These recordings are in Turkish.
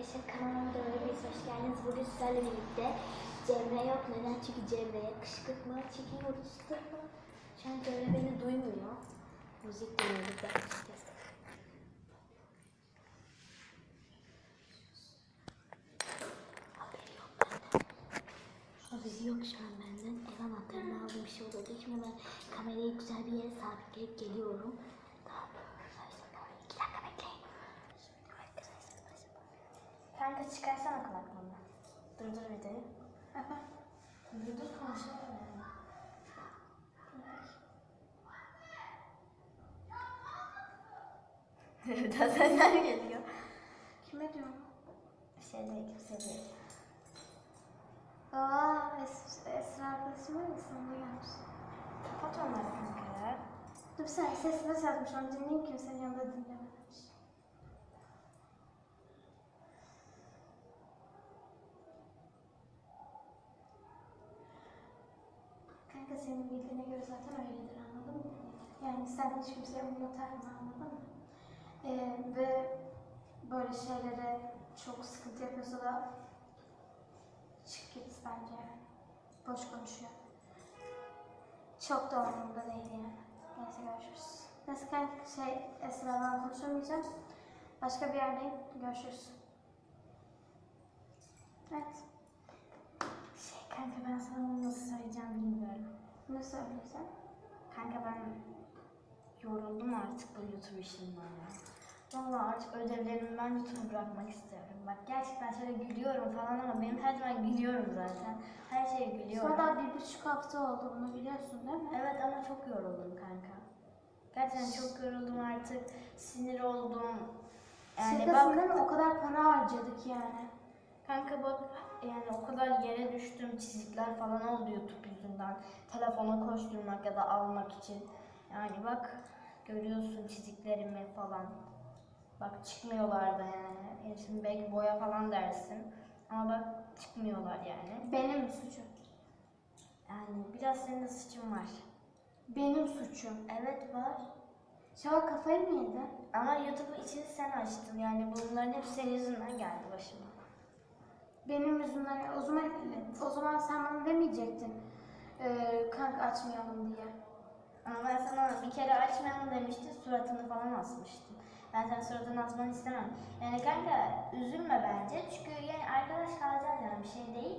Arkadaşlar kanalıma doğru bir hoş geldiniz. Bugün sizlerle birlikte Cemre yok. Neden? Çünkü Cemre'ye kışkırtma çekiyoruz. Kışkırtma. Şu an Cemre beni duymuyor. Müzik dinliyoruz açıkçası. Haberi yok benden. Haberi yok şu an benden. Ev anahtarını aldım bir şey oldu. Şimdi ben kamerayı güzel bir yere sabitleyip geliyorum. Daha İki dakika bekleyin. Şimdi arkadaşlar başlayalım. Kanka çıkarsana kulaklığını. Durdur videoyu. Durdur konuşalım yani. Daha senden geliyor. Kime diyorum? Şey değil, kimse değil. Aa, es Esra arkadaşım var mısın? Ona gelmiş. Kapat onları kanka ya. Dur bir saniye ses mesaj yazmış. Onu dinleyeyim kimsenin yanında dinlememiş. Kanka senin bildiğine göre zaten öyledir anladın mı? Yani sen hiç kimseye umuruna takma anladın mı? Ee, ve böyle şeylere çok sıkıntı yapıyorsa da çık git bence. Boş konuşuyor. Çok da umurumda değil yani. Neyse görüşürüz. Neyse kanka şey Esra'dan konuşamayacağım. Başka bir yerdeyim. Görüşürüz. Evet. Şey kanka ben sana bunu nasıl söyleyeceğim bilmiyorum. Ne söyleyeceğim? Kanka ben yoruldum artık bu YouTube işinden ya. Vallahi artık ödevlerimi ben YouTube'u bırakmak istiyorum. Bak gerçekten şöyle gülüyorum falan ama benim her zaman gülüyorum zaten. Her şeye gülüyorum. Daha bir buçuk hafta oldu bunu biliyorsun değil mi? Evet ama çok yoruldum kanka. Gerçekten çok yoruldum artık. Sinir oldum. Yani bak Şakasından o kadar para harcadık yani. kanka bak yani o kadar yere düştüm çizikler falan oldu YouTube yüzünden. Telefona koşturmak ya da almak için. Yani bak görüyorsun çiziklerimi falan. Bak çıkmıyorlar da yani. Şimdi belki boya falan dersin. Ama bak çıkmıyorlar yani. Benim suçum. Yani biraz senin de suçun var. Benim suçum. Evet var. Şevval kafayı mı yedi? Ama YouTube'u için sen açtın. Yani bunların hepsi senin yüzünden geldi başıma. Benim yüzümden. O zaman o zaman sen bana demeyecektin. Ee, kanka açmayalım diye. Ama ben sana bir kere açmayalım demiştim. Suratını falan asmıştım. Ben senin suratını asmanı istemem. Yani kanka üzülme bence. Çünkü yani arkadaş kalacağız yani bir şey değil.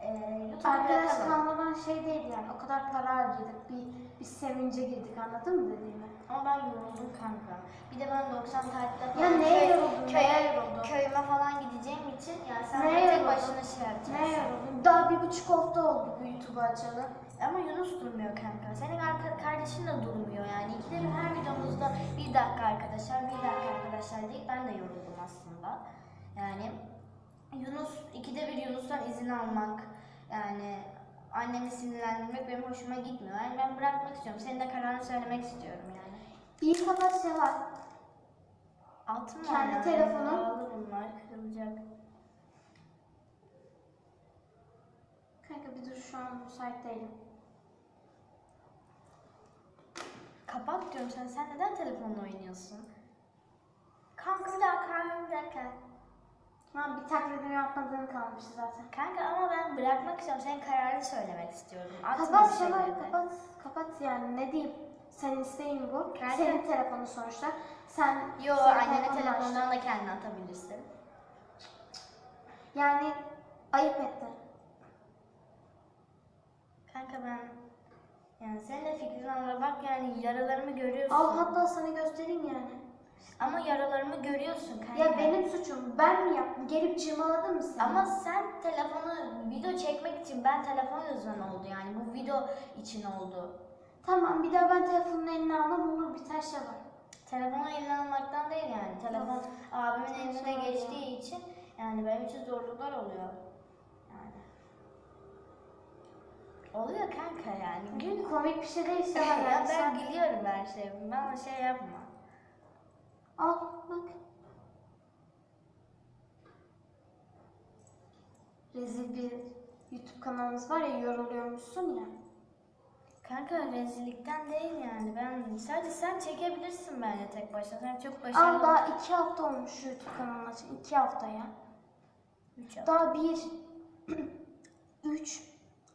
Ee, YouTube'u Arkadaş kalmadan şey değil yani. O kadar para harcadık. Bir, bir sevince girdik anladın mı dediğimi? Ama ben yoruldum kanka. Bir de ben 90 tatilde Ya falan neye köy- yoruldun, neye yoruldun? köyüme falan gideceğim için yani sen Neye tek yoruldun? başına şey yapacaksın. Ne yoruldum? Daha bir buçuk hafta oldu bu YouTube'u açalı. Ama Yunus durmuyor kanka. Senin arka, kardeşin de durmuyor yani. İkide bir her videomuzda bir dakika arkadaşlar, bir dakika arkadaşlar deyip ben de yoruldum aslında. Yani Yunus, ikide bir Yunus'tan izin almak, yani annemi sinirlendirmek benim hoşuma gitmiyor. Yani ben bırakmak istiyorum. Senin de kararını söylemek istiyorum yani. Bir kapat şey var. Atma Kendi yani. telefonu. Bağlı bunlar, kırılacak. Kanka bir dur şu an müsait değilim. Kapat diyorum sen. Sen neden telefonla oynuyorsun? Kanka bir dakika, bir dakika. Ha bir taklidimi yapmadığın kalmıştı zaten. Kanka ama ben bırakmak istiyorum. Senin kararını söylemek istiyorum. Atma Kapat şeyleri. kapat. Kapat yani ne diyeyim. Senin isteğin bu. Kanka. Senin telefonun sonuçta. Sen Yo senin annene telefonun var. telefondan da kendini atabilirsin. Yani ayıp ettin. Kanka ben yani senin de fikrini bak yani yaralarımı görüyorsun. Al hatta sana göstereyim yani. Ama yaralarımı görüyorsun kanka. Ya benim suçum. Ben mi yaptım? Gelip cırmaladın mı sen? Ama sen telefonu video çekmek için ben telefon yüzünden oldu yani bu video için oldu. Tamam bir daha ben telefonun eline almam olur biter şey var. Telefonu eline almaktan değil yani. Telefon abimin eline Saçmalama. geçtiği için yani benim için zorluklar oluyor. Yani. Oluyor kanka yani. Gül. Komik bir şey değil şey var ya yani. ben Sen... gülüyorum her şeye. Bana şey yapma. Al bak. Rezil bir YouTube kanalımız var ya yoruluyormuşsun ya. Kanka rezillikten değil yani. Ben sadece sen çekebilirsin bence tek başına. Sen çok başarılı. Al daha iki hafta olmuş şu YouTube kanalın için. İki hafta ya. Üç yap. Daha 1, 3,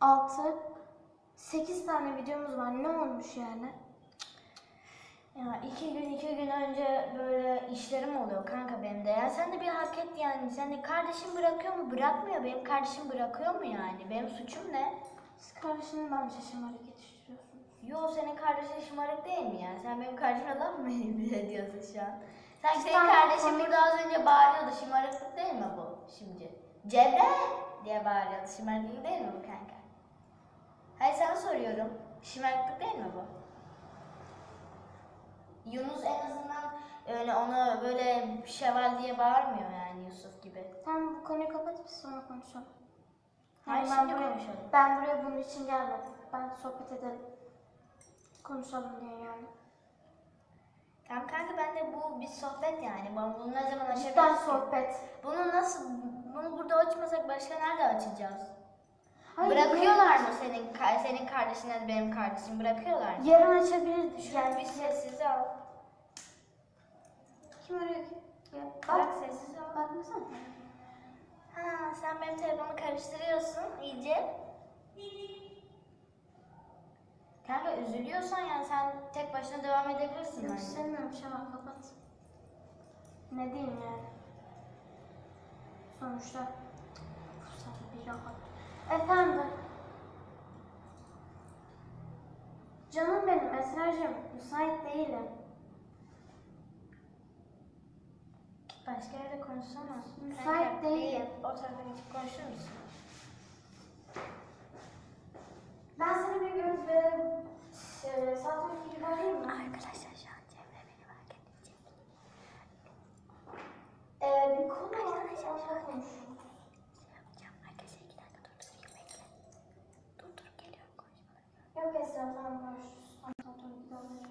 6, 8 tane videomuz var. Ne olmuş yani? Ya iki gün iki gün önce böyle işlerim oluyor kanka benim de. Ya sen de bir hak et yani. Sen de kardeşim bırakıyor mu? Bırakmıyor. Benim kardeşim bırakıyor mu yani? Benim suçum ne? Siz kardeşini bence şımarık yetiştiriyorsunuz. Yo senin kardeşin şımarık değil mi yani? Sen benim kardeşime laf mı ediyorsun şu an? İşte senin kardeşin burada az önce bağırıyordu. Şımarıklık değil mi bu şimdi? Cemre diye bağırıyordu. Şımarıklık değil mi bu kanka? Hayır sana soruyorum. Şımarıklık değil mi bu? Yunus en azından öyle ona böyle şeval diye bağırmıyor yani Yusuf gibi. Tamam bu konuyu kapat biz sonra konuşalım. Hayır, ben şimdi buraya, konuşalım. Ben buraya bunun için gelmedim. Ben sohbet edelim. Konuşalım diye yani. Tamam kanka ben de bu bir sohbet yani. Ben bunu ne zaman Cidden açabiliriz? ki? sohbet. Bunu nasıl, bunu burada açmasak başka nerede açacağız? Hayır, Bırakıyorlar mı senin ka- senin kardeşinle benim kardeşim bırakıyorlar mı? Yarın an. Yani bir sessiz al. Kim arıyor ki? Ya, Bırak bak. sessiz al. Bakmasana. Ha sen benim telefonumu karıştırıyorsun iyice. Kanka üzülüyorsan yani sen tek başına devam edebilirsin Yok bence. istemiyorum Şevval kapat. Ne diyeyim yani? Sonuçta fırsat bir rahat. Efendim. Canım benim Esra'cığım müsait değilim. Başka yerde konuşsana. Müsait değilim. O tarafa geçip konuşur musun? Ben seni bir gün e, e, saat 12 gibi arayayım mı? Arkadaşlar şu an Cemre beni fark edecek. E, bir konu var. Onunla konuşalım. Yapacağım. Arkadaşlar iki dakika durdurayım bekle. Durdurup geliyorum konuşmaları. Yok Esra tamam görüşürüz. Saat 12'de arayacağım.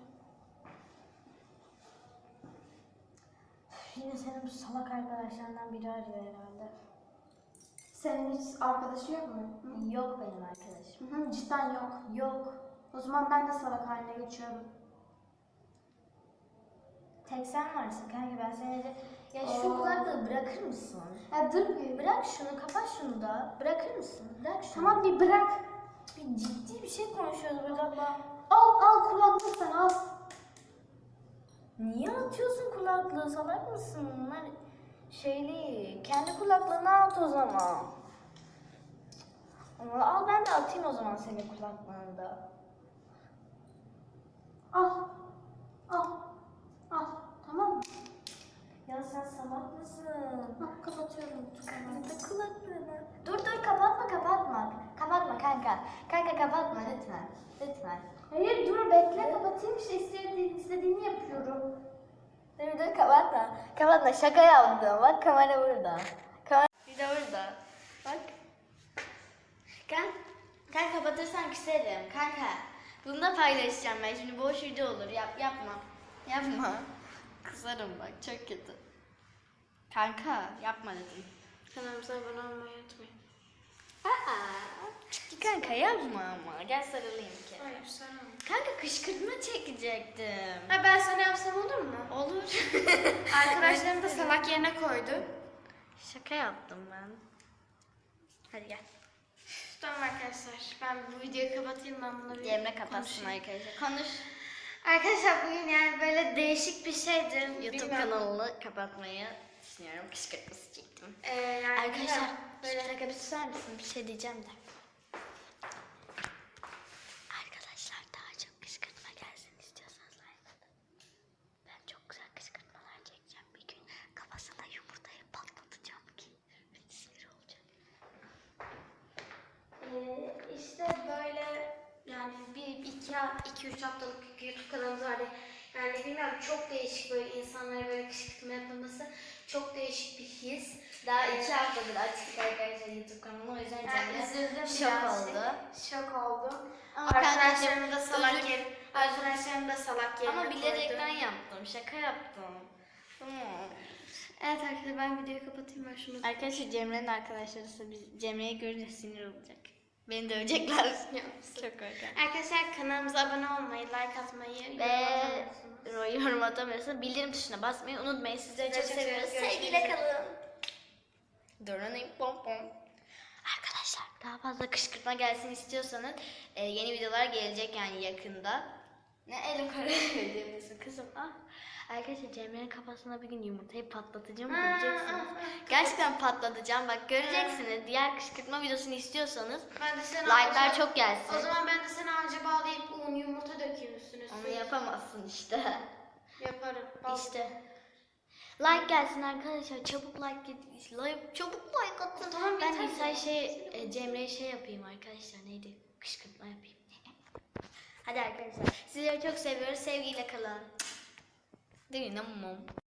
Yine senin bu salak arkadaşlarından biri arıyor herhalde. Senin hiç arkadaşın yok mu? Hı? Yok benim arkadaşım. Hı hı, cidden yok. Yok. O zaman ben de salak haline geçiyorum. Tek sen varsın kanka ben seni de... Ya şu Oo. kulaklığı bırakır mısın? Ya dur bir. Bırak şunu, kapat şunu da. Bırakır mısın? Bırak şunu. Tamam bir bırak. Bir ciddi bir şey konuşuyoruz burada. Al al kulaklığı sen al. Niye atıyorsun kulaklığı? Salak mısın? Bunlar şeyli. Kendi kulaklığını at o zaman. Ama al ben de atayım o zaman senin kulaklığını da. Al. Al. Al. Tamam mı? Ya sen salak mısın? Al kapatıyorum. Kulaklığını. Dur dur kapatma kapatma. Kapatma kanka. Kanka kapatma lütfen. Lütfen. Hayır dur bekle kapatayım işte istediğini, istediğini yapıyorum. Dur dur kapatma. Kapatma şaka yaptım. Bak kamera burada. Kamera bir de burada. Bak. Kan, kan kapatırsan küserim. Kanka. Bunu da paylaşacağım ben. Şimdi boş video olur. Yap, yapma. Yapma. Kızarım bak. Çok kötü. Kanka yapma dedim. Kanalımıza abone olmayı unutmayın. Aa, kanka yapma ama. Gel sarılayım ki. Hayır sana. Kanka kışkırtma çekecektim. Ha ben sana yapsam olur mu? Olur. Arkadaşlarım da salak yerine koydu. Şaka yaptım ben. Hadi gel. Tamam arkadaşlar ben bu videoyu kapatayım ben bunu bir Cemre kapatsın konuşayım. arkadaşlar. Konuş. Arkadaşlar bugün yani böyle değişik bir şeydi. YouTube Bilmem. kanalını kapatmayı düşünüyorum. Kışkırtması çektim. Ee, yani Arkadaşlar böyle böyle dakika bir susar mısın? Bir şey diyeceğim de. Arkadaşlar daha çok kışkırtma gelsin istiyorsanız like atın. Ben çok güzel kışkırtmalar çekeceğim. Bir gün kafasına yumurtayı patlatacağım ki sinir olacak. Ee, işte böyle yani bir iki, iki üç haftalık YouTube kanalımız vardı. Yani bilmiyorum çok değişik böyle insanlara böyle kışkırtma yapılması çok değişik bir his. Daha iki haftadır açtık arkadaşlar YouTube kanalını o yüzden Yani Cemre üzüldüm şok birazcık. oldu. Şok oldum. Ama arkadaşlarım da özür- salak yer, arkadaşlarım da salak yerine Ama bilerekten yaptım. Şaka yaptım. Tamam. Evet arkadaşlar ben videoyu kapatayım ben şunu. Arkadaşlar Cemre'nin arkadaşları ise biz Cemre'yi görünce sinir olacak. Beni dövecekler. Çok korkarım. Arkadaşlar kanalımıza abone olmayı, like atmayı, Ve yorum atamıyorsanız bildirim tuşuna basmayı unutmayın. Sizleri çok çok seviyoruz. Sevgiyle kalın. Dönöneyim pom pom. Arkadaşlar daha fazla kışkırtma gelsin istiyorsanız e, yeni videolar gelecek yani yakında. Ne elim karıştırıyorsun kızım ah. Arkadaşlar Cemre'nin kafasına bir gün yumurtayı patlatacağım göreceksiniz. Gerçekten patlatacağım bak göreceksiniz. Diğer kışkırtma videosunu istiyorsanız Ben de seni like'lar ağaca- çok gelsin. O zaman ben de seni ağaca bağlayıp un yumurta dökeyim üstüne. Onu su yapamazsın işte. Yaparım. Bal- işte. Like gelsin arkadaşlar. Çabuk like get- like çabuk like atın. Tamam, ben yeter Nisa şey e, Cemre'ye şey yapayım arkadaşlar. Neydi? Kışkırtma yapayım. Hadi arkadaşlar. Sizleri çok seviyoruz. Sevgiyle kalın. Değil mi? Namum.